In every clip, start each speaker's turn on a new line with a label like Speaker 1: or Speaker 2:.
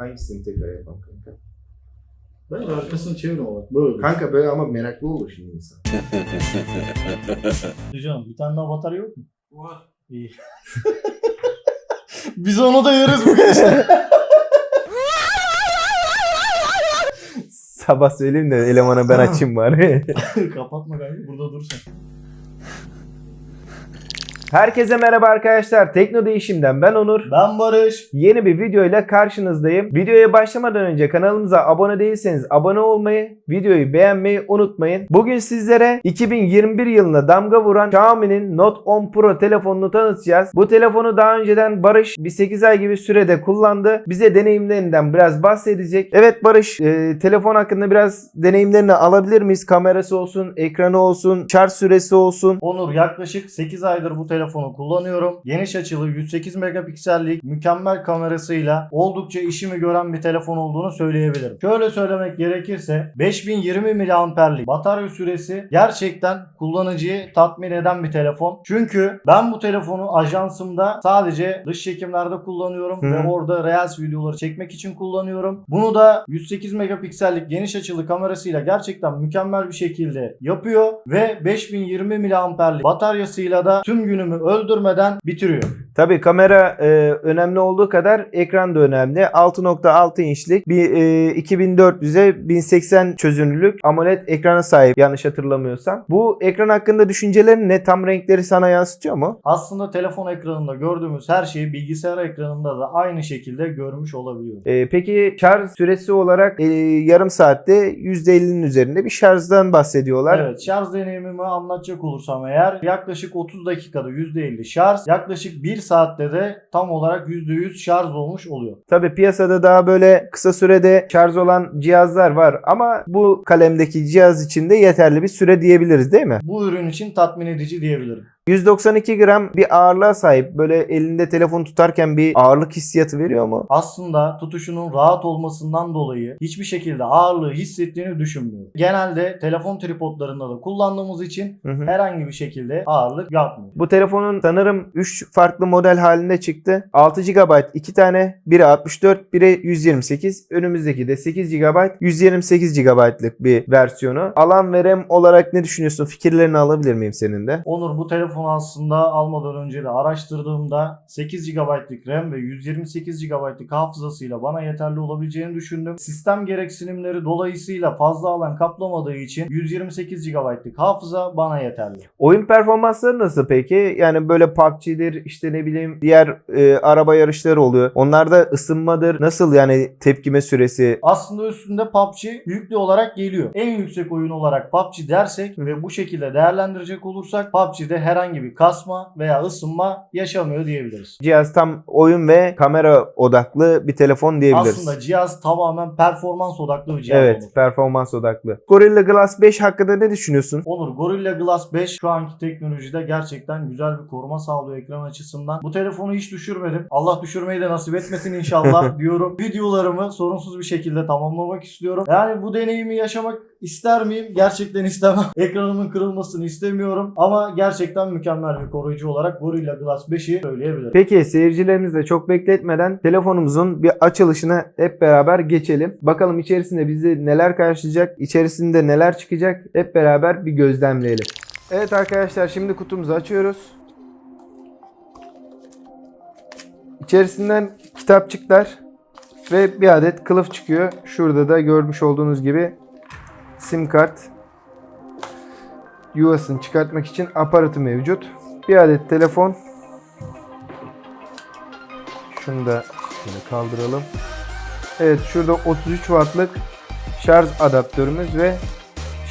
Speaker 1: Hangisini tekrar yapalım kanka?
Speaker 2: Bence arkasını çevirme bak. Böyle.
Speaker 1: Kanka böyle ama meraklı olur şimdi insan.
Speaker 2: Canım bir tane daha batarya yok mu?
Speaker 3: Var.
Speaker 2: İyi. Biz onu da yeriz bu gece.
Speaker 1: Sabah söyleyeyim de elemana ben açayım bari.
Speaker 2: Kapatma kanka burada dur sen.
Speaker 1: Herkese merhaba arkadaşlar. Tekno Değişim'den ben Onur.
Speaker 2: Ben Barış.
Speaker 1: Yeni bir videoyla karşınızdayım. Videoya başlamadan önce kanalımıza abone değilseniz abone olmayı, videoyu beğenmeyi unutmayın. Bugün sizlere 2021 yılına damga vuran Xiaomi'nin Note 10 Pro telefonunu tanıtacağız. Bu telefonu daha önceden Barış bir 8 ay gibi sürede kullandı. Bize deneyimlerinden biraz bahsedecek. Evet Barış, e, telefon hakkında biraz deneyimlerini alabilir miyiz? Kamerası olsun, ekranı olsun, şarj süresi olsun.
Speaker 2: Onur yaklaşık 8 aydır bu telefonu kullanıyorum. Geniş açılı 108 megapiksellik mükemmel kamerasıyla oldukça işimi gören bir telefon olduğunu söyleyebilirim. Şöyle söylemek gerekirse 5020 miliamperlik batarya süresi gerçekten kullanıcıyı tatmin eden bir telefon. Çünkü ben bu telefonu ajansımda sadece dış çekimlerde kullanıyorum
Speaker 1: Hı.
Speaker 2: ve orada Reels videoları çekmek için kullanıyorum. Bunu da 108 megapiksellik geniş açılı kamerasıyla gerçekten mükemmel bir şekilde yapıyor ve 5020 miliamperlik bataryasıyla da tüm öldürmeden bitiriyor.
Speaker 1: Tabii kamera e, önemli olduğu kadar ekran da önemli. 6.6 inçlik bir e, 2400'e 1080 çözünürlük AMOLED ekrana sahip yanlış hatırlamıyorsam. Bu ekran hakkında düşüncelerin ne? Tam renkleri sana yansıtıyor mu?
Speaker 2: Aslında telefon ekranında gördüğümüz her şeyi bilgisayar ekranında da aynı şekilde görmüş olabiliyoruz.
Speaker 1: E, peki şarj süresi olarak e, yarım saatte %50'nin üzerinde bir şarjdan bahsediyorlar.
Speaker 2: Evet şarj deneyimimi anlatacak olursam eğer yaklaşık 30 dakikada %50 şarj yaklaşık 1 saatte de tam olarak %100 şarj olmuş oluyor.
Speaker 1: Tabii piyasada daha böyle kısa sürede şarj olan cihazlar var ama bu kalemdeki cihaz için de yeterli bir süre diyebiliriz değil mi?
Speaker 2: Bu ürün için tatmin edici diyebilirim.
Speaker 1: 192 gram bir ağırlığa sahip. Böyle elinde telefon tutarken bir ağırlık hissiyatı veriyor mu?
Speaker 2: Aslında tutuşunun rahat olmasından dolayı hiçbir şekilde ağırlığı hissettiğini düşünmüyorum. Genelde telefon tripodlarında da kullandığımız için
Speaker 1: Hı hı.
Speaker 2: herhangi bir şekilde ağırlık yapmıyor.
Speaker 1: Bu telefonun sanırım 3 farklı model halinde çıktı. 6 GB 2 tane. Biri 64, biri 128. Önümüzdeki de 8 GB, 128 GB'lık bir versiyonu. Alan ve RAM olarak ne düşünüyorsun? Fikirlerini alabilir miyim senin de?
Speaker 2: Onur bu telefonu aslında almadan önce de araştırdığımda 8 GB'lık RAM ve 128 GB'lık hafızasıyla bana yeterli olabileceğini düşündüm. Sistem gereksinimleri dolayısıyla fazla alan kaplamadığı için 128 GB'lık hafıza bana yeterli.
Speaker 1: Oyun performansları nasıl peki? Yani böyle PUBG'dir işte ne bileyim diğer e, araba yarışları oluyor. Onlarda ısınmadır. Nasıl yani tepkime süresi?
Speaker 2: Aslında üstünde PUBG yüklü olarak geliyor. En yüksek oyun olarak PUBG dersek ve bu şekilde değerlendirecek olursak PUBG'de herhangi bir kasma veya ısınma yaşamıyor diyebiliriz.
Speaker 1: Cihaz tam oyun ve kamera odaklı bir telefon diyebiliriz.
Speaker 2: Aslında cihaz tamamen performans odaklı bir cihaz
Speaker 1: Evet,
Speaker 2: olur.
Speaker 1: performans odaklı. Gorilla Glass 5 hakkında ne düşünüyorsun?
Speaker 2: Onur Gorilla Glass 5 şu anki teknolojide gerçekten güzel bir koruma sağlıyor ekran açısından. Bu telefonu hiç düşürmedim. Allah düşürmeyi de nasip etmesin inşallah diyorum. Videolarımı sorunsuz bir şekilde tamamlamak istiyorum. Yani bu deneyimi yaşamak ister miyim? Gerçekten istemem. Ekranımın kırılmasını istemiyorum. Ama gerçekten mükemmel bir koruyucu olarak Gorilla Glass 5'i söyleyebilirim.
Speaker 1: Peki seyircilerimiz de çok bekletmeden telefonumuzun bir açılışına hep beraber geçelim. Bakalım içerisinde bizi neler karşılayacak, içerisinde neler çıkacak hep beraber bir gözlemleyelim. Evet arkadaşlar şimdi kutumuzu açıyoruz. İçerisinden kitapçıklar ve bir adet kılıf çıkıyor. Şurada da görmüş olduğunuz gibi sim kart yuvasını çıkartmak için aparatı mevcut. Bir adet telefon. Şunu da şöyle kaldıralım. Evet şurada 33 wattlık şarj adaptörümüz ve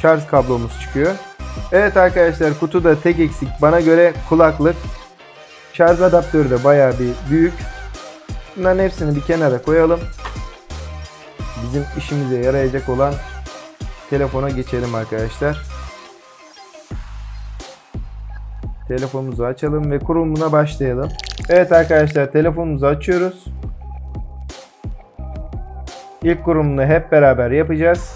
Speaker 1: şarj kablomuz çıkıyor. Evet arkadaşlar kutuda tek eksik bana göre kulaklık. Şarj adaptörü de bayağı bir büyük. Bunların hepsini bir kenara koyalım. Bizim işimize yarayacak olan telefona geçelim arkadaşlar. Telefonumuzu açalım ve kurulumuna başlayalım. Evet arkadaşlar telefonumuzu açıyoruz. İlk kurulumunu hep beraber yapacağız.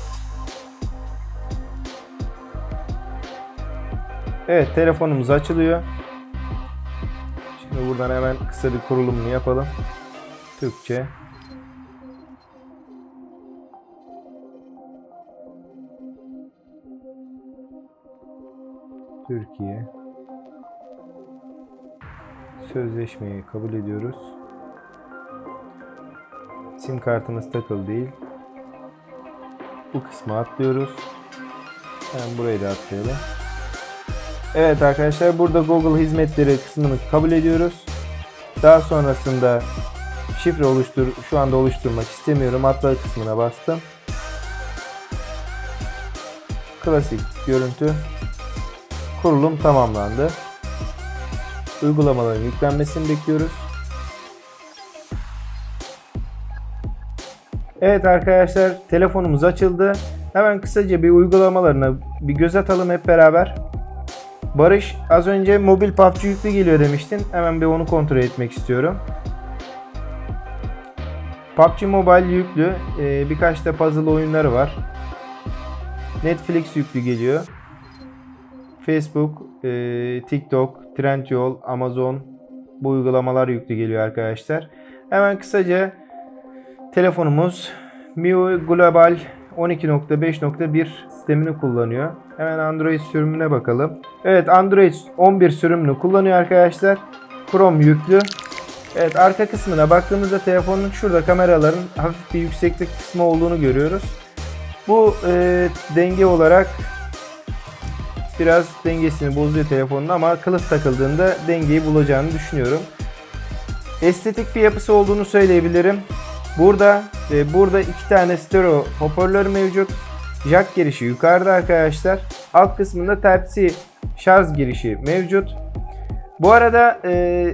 Speaker 1: Evet telefonumuz açılıyor. Şimdi buradan hemen kısa bir kurulumunu yapalım. Türkçe. Türkiye. Sözleşmeyi kabul ediyoruz. Sim kartımız takılı değil. Bu kısmı atlıyoruz. Hemen burayı da atlayalım. Evet arkadaşlar burada Google hizmetleri kısmını kabul ediyoruz. Daha sonrasında şifre oluştur şu anda oluşturmak istemiyorum. Atla kısmına bastım. Klasik görüntü. Kurulum tamamlandı. Uygulamaların yüklenmesini bekliyoruz. Evet arkadaşlar telefonumuz açıldı. Hemen kısaca bir uygulamalarına bir göz atalım hep beraber. Barış az önce mobil PUBG yüklü geliyor demiştin. Hemen bir onu kontrol etmek istiyorum. PUBG Mobile yüklü. Ee, birkaç da puzzle oyunları var. Netflix yüklü geliyor. Facebook, e, TikTok, Trendyol, Amazon bu uygulamalar yüklü geliyor arkadaşlar. Hemen kısaca telefonumuz MIUI Global 12.5.1 sistemini kullanıyor. Hemen Android sürümüne bakalım. Evet Android 11 sürümünü kullanıyor arkadaşlar. Chrome yüklü. Evet arka kısmına baktığımızda telefonun şurada kameraların hafif bir yükseklik kısmı olduğunu görüyoruz. Bu e, denge olarak biraz dengesini bozuyor telefonun ama kılıf takıldığında dengeyi bulacağını düşünüyorum. Estetik bir yapısı olduğunu söyleyebilirim. Burada e, burada iki tane stereo hoparlör mevcut. Jack girişi yukarıda arkadaşlar. Alt kısmında Type-C şarj girişi mevcut. Bu arada e,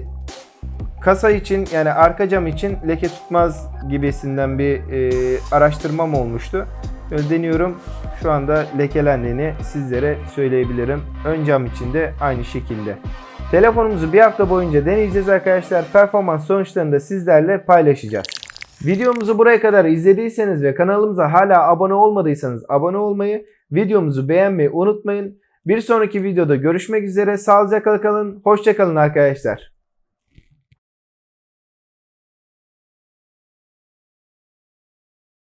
Speaker 1: kasa için yani arka cam için leke tutmaz gibisinden bir e, araştırmam olmuştu. Böyle deniyorum. Şu anda lekelendiğini sizlere söyleyebilirim. Ön cam için de aynı şekilde. Telefonumuzu bir hafta boyunca deneyeceğiz arkadaşlar. Performans sonuçlarını da sizlerle paylaşacağız. Videomuzu buraya kadar izlediyseniz ve kanalımıza hala abone olmadıysanız abone olmayı, videomuzu beğenmeyi unutmayın. Bir sonraki videoda görüşmek üzere. Sağlıcakla kalın. Hoşçakalın arkadaşlar.